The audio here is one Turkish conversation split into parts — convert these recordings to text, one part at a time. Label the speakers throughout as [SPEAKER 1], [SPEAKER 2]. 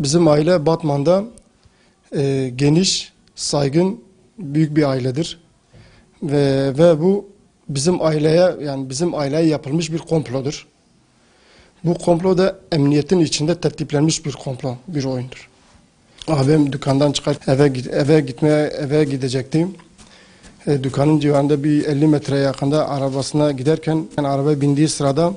[SPEAKER 1] Bizim aile Batman'da e, geniş, saygın, büyük bir ailedir. Ve, ve bu bizim aileye yani bizim aileye yapılmış bir komplodur. Bu komplo da emniyetin içinde tertiplenmiş bir komplo, bir oyundur. Abim dükkandan çıkar eve eve gitmeye eve gidecektim. E, dükkanın civarında bir 50 metre yakında arabasına giderken yani arabaya bindiği sırada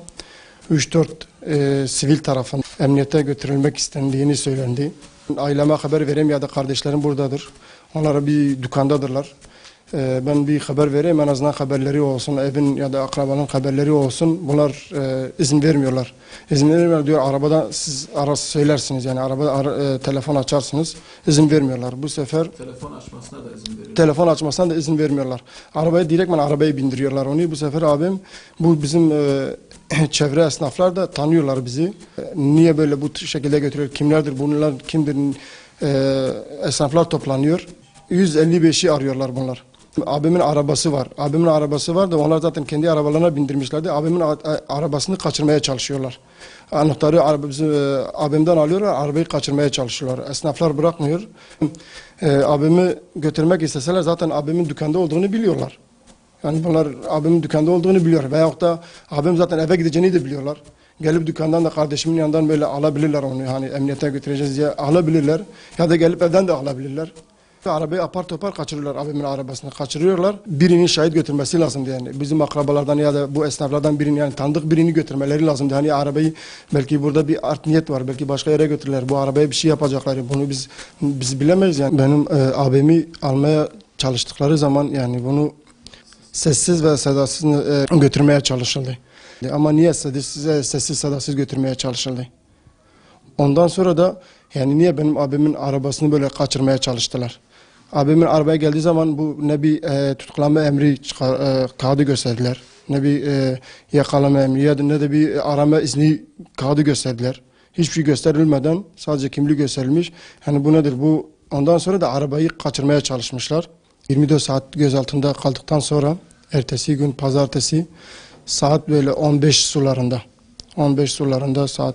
[SPEAKER 1] 3-4 e, sivil tarafından emniyete götürülmek istendiğini söylendi. Aileme haber vereyim ya da kardeşlerim buradadır. Onlara bir dükkandadırlar. E, ben bir haber vereyim en azından haberleri olsun, evin ya da akrabanın haberleri olsun. Bunlar e, izin vermiyorlar. İzin vermiyorlar diyor arabada siz ara söylersiniz yani arabada ara- e, telefon açarsınız. İzin vermiyorlar. Bu sefer
[SPEAKER 2] Telefon açmasına da izin veriyor.
[SPEAKER 1] telefon açmasına da izin vermiyorlar. Arabaya direktmen arabaya bindiriyorlar onu. Bu sefer abim bu bizim e, çevre esnaflar da tanıyorlar bizi. Niye böyle bu şekilde götürüyor? Kimlerdir bunlar? Kimdir? E, esnaflar toplanıyor. 155'i arıyorlar bunlar. Abimin arabası var. Abimin arabası var da onlar zaten kendi arabalarına bindirmişlerdi. Abimin arabasını kaçırmaya çalışıyorlar. Anahtarı e, abimden alıyorlar, arabayı kaçırmaya çalışıyorlar. Esnaflar bırakmıyor. E, abimi götürmek isteseler zaten abimin dükkanda olduğunu biliyorlar. Yani bunlar abimin dükkanda olduğunu biliyor. Veyahut da abim zaten eve gideceğini de biliyorlar. Gelip dükkandan da kardeşimin yanından böyle alabilirler onu. Hani emniyete götüreceğiz diye alabilirler. Ya da gelip evden de alabilirler. Arabayı apar topar kaçırıyorlar abimin arabasını. Kaçırıyorlar. Birinin şahit götürmesi lazımdı yani. Bizim akrabalardan ya da bu esnaflardan birinin yani tanıdık birini götürmeleri lazımdı. Hani arabayı belki burada bir art niyet var. Belki başka yere götürürler. Bu arabaya bir şey yapacaklar. Bunu biz biz bilemeyiz yani. Benim e, abimi almaya çalıştıkları zaman yani bunu sessiz ve sedasız e, götürmeye çalışıldı. Ama niye sessiz, sessiz sedasız götürmeye çalışıldı? Ondan sonra da yani niye benim abimin arabasını böyle kaçırmaya çalıştılar? Abimin arabaya geldiği zaman bu ne bir e, tutuklama emri çıkar, e, kağıdı gösterdiler. Ne bir e, yakalama emri ya ne de bir arama izni kağıdı gösterdiler. Hiçbir şey gösterilmeden sadece kimlik gösterilmiş. Yani bu nedir? Bu ondan sonra da arabayı kaçırmaya çalışmışlar. 24 saat gözaltında kaldıktan sonra ertesi gün pazartesi saat böyle 15 sularında 15 sularında saat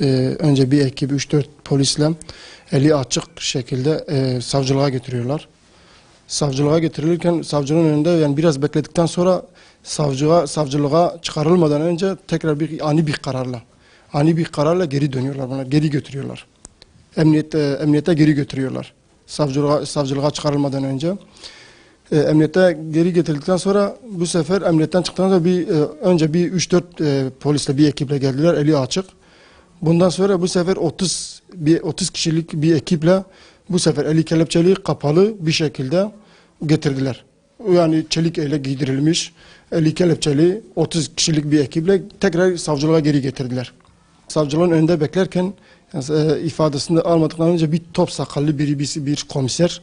[SPEAKER 1] e, önce bir ekip 3-4 polisle eli açık şekilde e, savcılığa getiriyorlar. Savcılığa getirilirken savcının önünde yani biraz bekledikten sonra savcılığa savcılığa çıkarılmadan önce tekrar bir ani bir kararla ani bir kararla geri dönüyorlar buna geri götürüyorlar. Emniyete emniyete geri götürüyorlar. Savcılığa savcılığa çıkarılmadan önce e, emniyete geri getirildikten sonra bu sefer emniyetten çıktıktan sonra bir e, önce bir 3-4 e, polisle bir ekiple geldiler eli açık. Bundan sonra bu sefer 30 bir 30 kişilik bir ekiple bu sefer eli kelepçeli kapalı bir şekilde getirdiler. Yani çelik ele giydirilmiş, eli kelepçeli 30 kişilik bir ekiple tekrar savcılığa geri getirdiler. Savcılığın önünde beklerken yani, e, ifadesini almadıktan önce bir top sakallı biri bir, bir komiser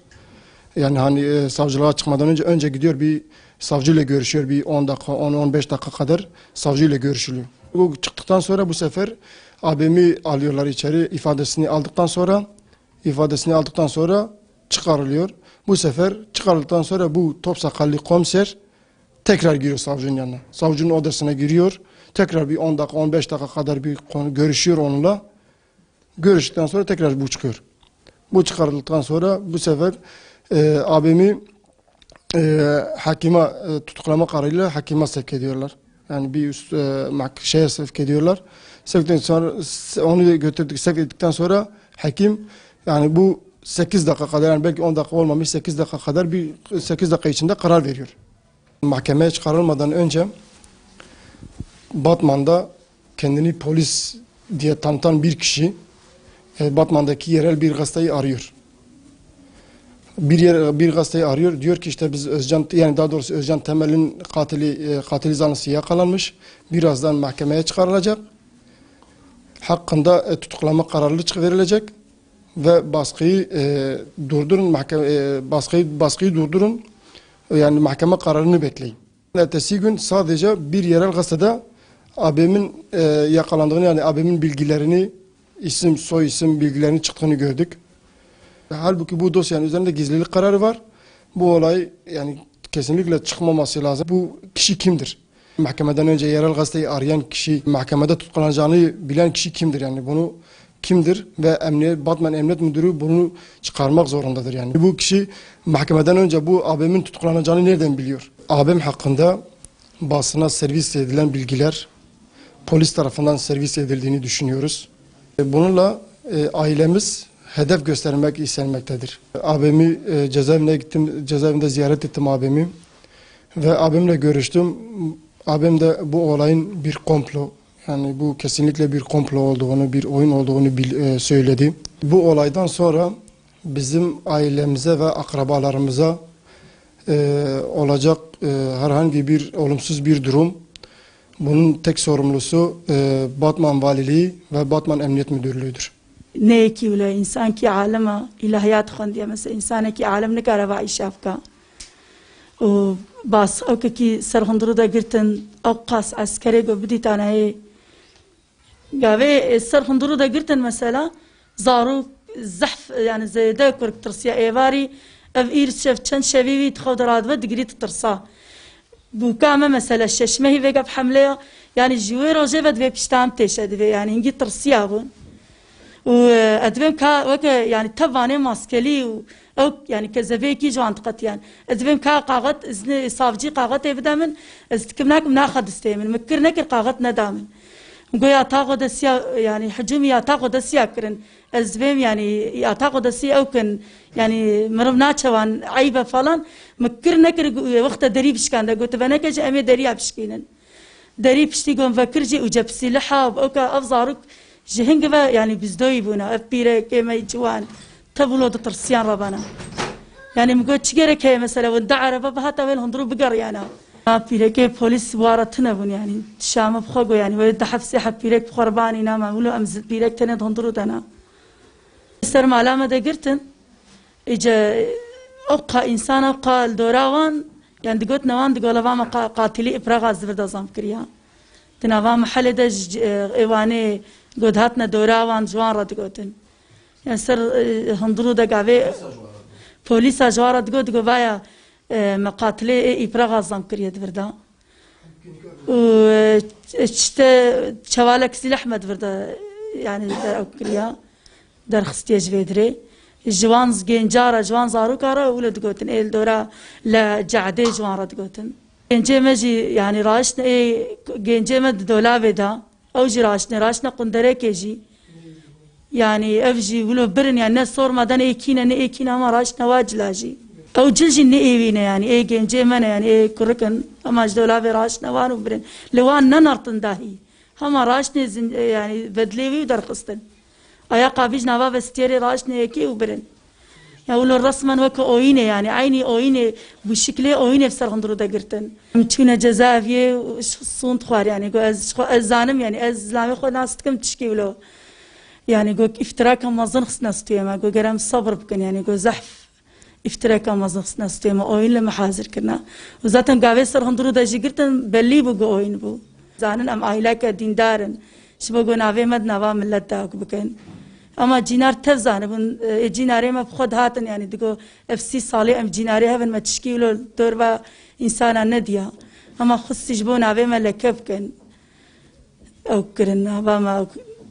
[SPEAKER 1] yani hani e, savcılığa çıkmadan önce önce gidiyor bir savcıyla görüşüyor bir 10 dakika 10-15 dakika kadar savcıyla görüşülüyor. Bu çıktıktan sonra bu sefer abimi alıyorlar içeri ifadesini aldıktan sonra ifadesini aldıktan sonra çıkarılıyor. Bu sefer çıkarıldıktan sonra bu top sakallı komiser tekrar giriyor savcının yanına. Savcının odasına giriyor. Tekrar bir 10 dakika 15 dakika kadar bir konu görüşüyor onunla. Görüştükten sonra tekrar bu çıkıyor. Bu çıkarıldıktan sonra bu sefer e, abimi e, hakime e, tutuklama kararıyla hakime sevk ediyorlar. Yani bir üst e, şeye sevk ediyorlar. Sevkten sonra onu götürdük sevk ettikten sonra hakim yani bu 8 dakika kadar yani belki 10 dakika olmamış 8 dakika kadar bir 8 dakika içinde karar veriyor. Mahkemeye çıkarılmadan önce Batman'da kendini polis diye tanıtan bir kişi e, Batman'daki yerel bir gazeteyi arıyor. Bir yer bir gazeteyi arıyor. Diyor ki işte biz Özcan yani daha doğrusu Özcan Temel'in katili e, katili zanlısı yakalanmış. Birazdan mahkemeye çıkarılacak. Hakkında e, tutuklama kararı çık- verilecek ve baskıyı e, durdurun mahkeme e, baskıyı baskıyı durdurun. Yani mahkeme kararını bekleyin. Ertesi gün sadece bir yerel gazetede abimin e, yakalandığını yani abimin bilgilerini isim soy isim bilgilerini çıktığını gördük. Halbuki bu dosyanın üzerinde gizlilik kararı var. Bu olay yani kesinlikle çıkmaması lazım. Bu kişi kimdir? Mahkemeden önce yerel gazeteyi arayan kişi, mahkemede tutuklanacağını bilen kişi kimdir? Yani bunu kimdir ve emniyet Batman Emniyet Müdürü bunu çıkarmak zorundadır yani. Bu kişi mahkemeden önce bu abimin tutuklanacağını nereden biliyor? Abim hakkında basına servis edilen bilgiler polis tarafından servis edildiğini düşünüyoruz. Bununla e, ailemiz hedef göstermek istenmektedir. Abimi e, cezaevine gittim, cezaevinde ziyaret ettim abimi ve abimle görüştüm. Abim de bu olayın bir komplo, yani bu kesinlikle bir komplo olduğunu, bir oyun olduğunu bil- e, söyledi. Bu olaydan sonra bizim ailemize ve akrabalarımıza e, olacak e, herhangi bir olumsuz bir durum bunun tek sorumlusu e, Batman Valiliği ve Batman Emniyet Müdürlüğü'dür.
[SPEAKER 3] نه کی ول انسان کی عالم الهیات خوندی مثلا انسان کی عالم نکاره و ایشاف کا او باس او کی سر هندرو دا گرتن او قاس عسکری گو بدی تانه گاوی سر هندرو دا گرتن مثلا زارو زحف يعني زي دا كورك ترسيا ايفاري اف اير شف چند شبيبي تخو دراد ود گريت ترسا. بو كاما مثلا الششمه هي بحمله يعني جوي روجه ود بيشتام تشد يعني هنجي ترسيا بون. وادبم كا وك يعني تفاني ماسكلي و او يعني كزبيكي جو انتقت يعني ادبم كا قاغت ازن صافجي قاغت يبدامن استكمناك مناخد استيمن مكرنك قاغت ندامن گویا تاغو دسیا یعنی حجم یا تاغو دسیا کرن. از بیم یعنی یا تاغو دسیا او کن. یعنی مرم ناچوان عیب فلان. مکر نکر وقت دری بشکنده. گوت و نکج امی دریا بشکینن. دری پشتی گون و کرجی و جبسی لحاب. او که افزارک و يعني بزدوي بونا اف بيره كما يجوان تبلو دو ترسيان ربنا يعني مقول تشجرة كي مثلا ودع عربة بهاتا وين هندرو بقر يعني ما بيره كي بوليس وارتنا بون يعني شام بخوغو يعني ويد حفسي بيرك بخرباني ناما ولو امز بيرك تند هندرو دنا سر معلامة دا قرتن اجا ابقى انسان ابقى الدوراوان يعني دقوت نوان دقولا فاما قاتلي ابراغا زبردا زامكريا تناوا محل دا ايواني قد هاتنا دوراوان جوان را دقوتن يعني سر هندرو دا قاوي بوليسا جوارا دقو دقو بايا مقاتلي ابراغا زامكريا دبردا و چتا چوالك سيل احمد بردا يعني در اوكريا در خستيج فيدري جوان جنجارا جوان زاروكارا ولا دقوتن ايل دورا لا جعدي جوان را دقوتن جنجي مجي يعني راشنا اي جنجي مد ev jî raşne raşne qunderekê jî. Yani ev jî birin yani ne sormadan ekîne ne ekîne ama raşne vacila jî. Ew cil ne êvîne yani ê gencê me yani ê kurikin ama ji dolavê raşne wan û birin? Li wan nenartin dahî hema raşne e, yani bedlê wî derxistin aya qavî ji nava vestiyerê raşneyekê û birin. Ya ulo resmen vaka oyine yani aynı oyine bu şekilde oyun efsar hunduruda girtin. Çine cezaeviye sunt xwar yani go ez ez zanim yani ez İslami xwar nastıkım tişki ulo. Yani go iftira kan mazın xsna stuyema go gerem sabır bkin yani go zahf iftira kan mazın xsna stuyema oyunla mehazir kirna. Zaten gave sar hunduruda jigirtin belli bu go oyun bu. Zanin am ailaka dindarın. Şibo go nave mad nava millet da bkin. اما جینار تف زانه بون جیناره ما خود هاتن يعني دگو اف سی سالی ام جیناره هبن ما تشکیلو دور و انسان ندیا. اما خص جبون اوه ما لکب کن أو کرن اما ما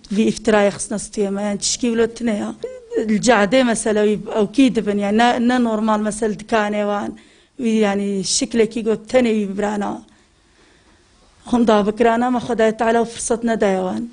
[SPEAKER 3] في افتراء خصنا ستيما يعني تشكيلو تنيا الجعدة مثلا أو كيد بن يعني نا, نورمال مثلا دكاني وان. يعني شكلك يقول تني برانا. هم دا بكرانا ما خدای تعالى فرصتنا دايوان